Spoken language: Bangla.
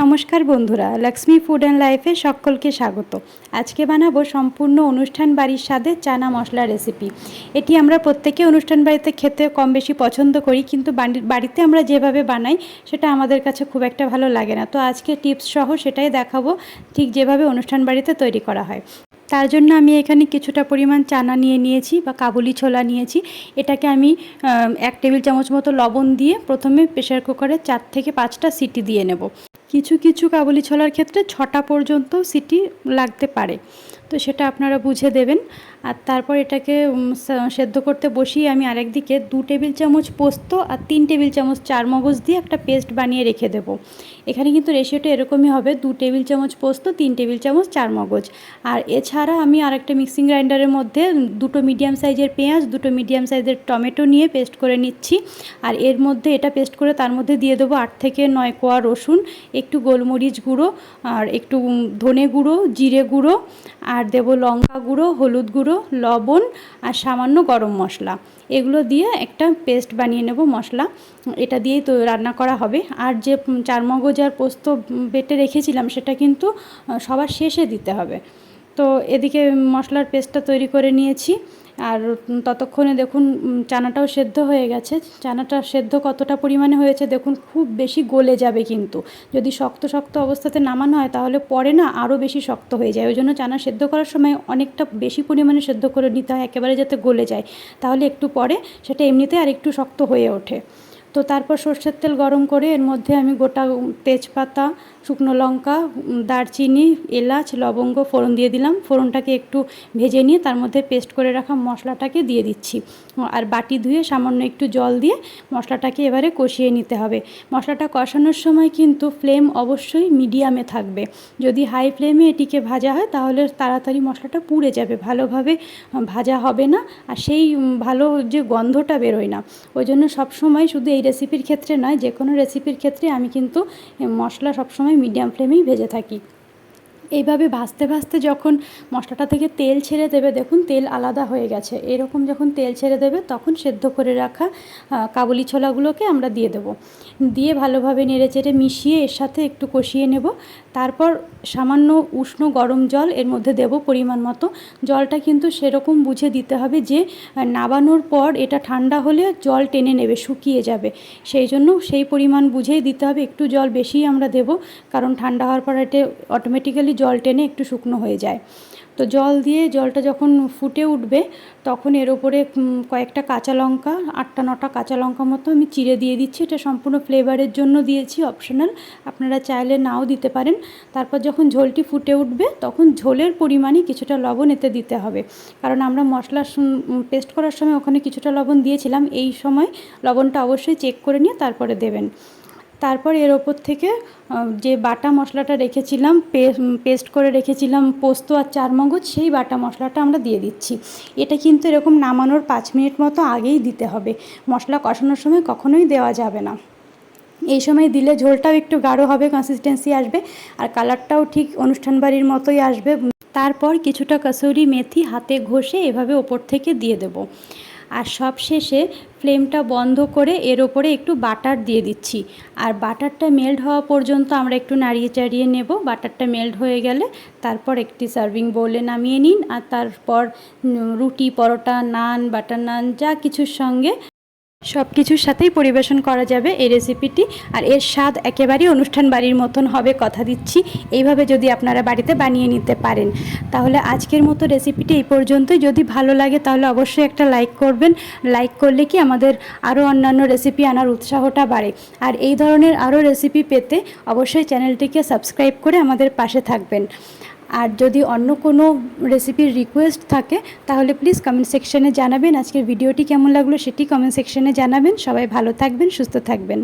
নমস্কার বন্ধুরা, লক্ষ্মী ফুড অ্যান্ড লাইফে সকলকে স্বাগত। আজকে বানাবো সম্পূর্ণ অনুষ্ঠান বাড়ির স্বাদে চানা মশলা রেসিপি এটি আমরা প্রত্যেকে অনুষ্ঠান বাড়িতে খেতে কম বেশি পছন্দ করি, কিন্তু বাড়িতে আমরা যেভাবে বানাই, সেটা আমাদের কাছে খুব একটা ভালো লাগে না। তো আজকে টিপস সহ সেটাই দেখাবো, ঠিক যেভাবে অনুষ্ঠান বাড়িতে তৈরি করা হয়। তার জন্য আমি এখানে কিছুটা পরিমাণ চানা নিয়ে নিয়েছি বা কাবুলি ছোলা নিয়েছি। এটাকে আমি এক টেবিল চামচ মতো লবণ দিয়ে প্রথমে প্রেশার কুকারে চার থেকে পাঁচটা সিটি দিয়ে নেব। কিছু কিছু কাবুলি ছোলার ক্ষেত্রে ছটা পর্যন্ত সিটি লাগতে পারে। তো সেটা আপনারা বুঝে দেবেন। আর তারপর এটাকে সেদ্ধ করতে বসিয়ে আমি আরেকদিকে দু টেবিল চামচ পোস্ত আর তিন টেবিল চামচ চার মগজ দিয়ে একটা পেস্ট বানিয়ে রেখে দেবো। এখানে কিন্তু রেশিওটা এরকমই হবে, দু টেবিল চামচ পোস্ত, তিন টেবিল চামচ চার মগজ। আর এছাড়া আমি আরেকটা মিক্সিং গ্রাইন্ডারের মধ্যে দুটো মিডিয়াম সাইজের পেঁয়াজ, দুটো মিডিয়াম সাইজের টমেটো নিয়ে পেস্ট করে নিচ্ছি। আর এর মধ্যে এটা পেস্ট করে তার মধ্যে দিয়ে দেবো আট থেকে নয় কোয়া রসুন। একটু গোলমরিচ গুঁড়ো আর একটু ধনে গুঁড়ো, জিরে গুঁড়ো আর দেবো লঙ্কা গুঁড়ো, হলুদ গুঁড়ো, লবণ আর সামান্য গরম মশলা। এগুলো দিয়ে একটা পেস্ট বানিয়ে নেব মশলা। এটা দিয়েই তো রান্না করা হবে। আর যে চারমগজ আর পোস্ত বেটে রেখেছিলাম সেটা কিন্তু সবার শেষে দিতে হবে। তো এদিকে মশলার পেস্টটা তৈরি করে নিয়েছি। আর ততক্ষণে দেখুন চানাটাও সেদ্ধ হয়ে গেছে। চানাটা সেদ্ধ কতটা পরিমাণে হয়েছে দেখুন, খুব বেশি গলে যাবে কিন্তু। যদি শক্ত শক্ত অবস্থাতে নামানো হয়, তাহলে পরে না আরও বেশি শক্ত হয়ে যায়। ওই জন্য চানা সেদ্ধ করার সময় অনেকটা বেশি পরিমাণে সেদ্ধ করে নিতে হয়, একেবারে যাতে গলে যায়। তাহলে একটু পরে সেটা এমনিতে আর একটু শক্ত হয়ে ওঠে। তো তারপর সর্ষের তেল গরম করে এর মধ্যে আমি গোটা তেজপাতা, শুকনো লঙ্কা দারচিনি, এলাচ, লবঙ্গ ফোড়ন দিয়ে দিলাম। ফোড়নটাকে একটু ভেজে নিয়ে তার মধ্যে পেস্ট করে রাখা মশলাটাকে দিয়ে দিচ্ছি। আর বাটি ধুয়ে সামান্য একটু জল দিয়ে মশলাটাকে এবারে কষিয়ে নিতে হবে। মশলাটা কষানোর সময় কিন্তু ফ্লেম অবশ্যই মিডিয়ামে থাকবে। যদি হাই ফ্লেমে এটিকে ভাজা হয় তাহলে তাড়াতাড়ি মশলাটা পুড়ে যাবে। ভালোভাবে ভাজা হবে না। আর সেই ভালো যে গন্ধটা বেরোয় না। ওই জন্য সবসময় শুধু এই রেসিপির ক্ষেত্রে নয় যে কোনো রেসিপির ক্ষেত্রে আমি কিন্তু মশলা সবসময় মিডিয়াম ফ্লেমেই ভেজে থাকি। এইভাবে ভাজতে ভাজতে যখন মশলাটা থেকে তেল ছেড়ে দেবে, দেখুন তেল আলাদা হয়ে গেছে। এরকম যখন তেল ছেড়ে দেবে, তখন সেদ্ধ করে রাখা কাবুলি ছোলাগুলোকে আমরা দিয়ে দেবো। দিয়ে ভালোভাবে নেড়ে চেড়ে মিশিয়ে এর সাথে একটু কষিয়ে নেব। তারপর সামান্য উষ্ণ গরম জল এর মধ্যে দেব পরিমাণ মতো। জলটা কিন্তু সেরকম বুঝে দিতে হবে যে নাবানোর পর এটা ঠান্ডা হলে জল টেনে নেবে, শুকিয়ে যাবে। সেই জন্য সেই পরিমাণ বুঝেই দিতে হবে। একটু জল বেশিই আমরা দেব, কারণ ঠান্ডা হওয়ার পর এটা অটোমেটিক্যালি জল টেনে একটু শুকনো হয়ে যায়। তো জল দিয়ে জলটা যখন ফুটে উঠবে, তখন এর ওপরে কয়েকটা কাঁচা লঙ্কা, আটটা নটা কাঁচা লঙ্কা মতো আমি চিড়ে দিয়ে দিচ্ছি। এটা সম্পূর্ণ ফ্লেভারের জন্য দিয়েছি অপশনাল আপনারা চাইলে নাও দিতে পারেন। তারপর যখন ঝোলটি ফুটে উঠবে, তখন ঝোলের পরিমাণই কিছুটা লবণ এতে দিতে হবে। কারণ আমরা মশলা পেস্ট করার সময় ওখানে কিছুটা লবণ দিয়েছিলাম। এই সময় লবণটা অবশ্যই চেক করে নিয়ে তারপরে দেবেন। তারপর এর ওপর থেকে যে বাটা মশলাটা রেখেছিলাম পেস্ট করে রেখেছিলাম পোস্ত আর চারমগজ, সেই বাটা মশলাটা আমরা দিয়ে দিচ্ছি। এটা কিন্তু এরকম নামানোর পাঁচ মিনিট মতো আগেই দিতে হবে। মশলা কষানোর সময় কখনোই দেওয়া যাবে না। এই সময় দিলে ঝোলটাও একটু গাঢ় হবে কনসিস্টেন্সি আসবে, আর কালারটাও ঠিক অনুষ্ঠান বাড়ির মতোই আসবে। তারপর কিছুটা কসুরি মেথি হাতে ঘষে এভাবে ওপর থেকে দিয়ে দেবো। আর সব শেষে ফ্লেমটা বন্ধ করে এর ওপরে একটু বাটার দিয়ে দিচ্ছি। আর বাটারটা মেল্ট হওয়া পর্যন্ত আমরা একটু নাড়িয়ে চাড়িয়ে নেব। বাটারটা মেল্ট হয়ে গেলে তারপর একটি সার্ভিং বোলে নামিয়ে নিন। আর তারপর রুটি, পরোটা, নান, বাটার নান, যা কিছুর সঙ্গে সব কিছুর সাথেই পরিবেশন করা যাবে এই রেসিপিটি আর এর স্বাদ একেবারেই অনুষ্ঠান বাড়ির মতন হবে, কথা দিচ্ছি। এইভাবে যদি আপনারা বাড়িতে বানিয়ে নিতে পারেন। তাহলে আজকের মতো রেসিপিটি এই পর্যন্তই। যদি ভালো লাগে তাহলে অবশ্যই একটা লাইক করবেন। লাইক করলে কি আমাদের আরও অন্যান্য রেসিপি আনার উৎসাহটা বাড়ে। আর এই ধরনের আরও রেসিপি পেতে অবশ্যই চ্যানেলটিকে সাবস্ক্রাইব করে আমাদের পাশে থাকবেন। আর যদি অন্য কোনো রেসিপির রিকোয়েস্ট থাকে, তাহলে প্লিজ কমেন্ট সেকশানে জানাবেন। আজকের ভিডিওটি কেমন লাগল সেটি কমেন্ট সেকশনে জানাবেন। সবাই ভালো থাকবেন, সুস্থ থাকবেন।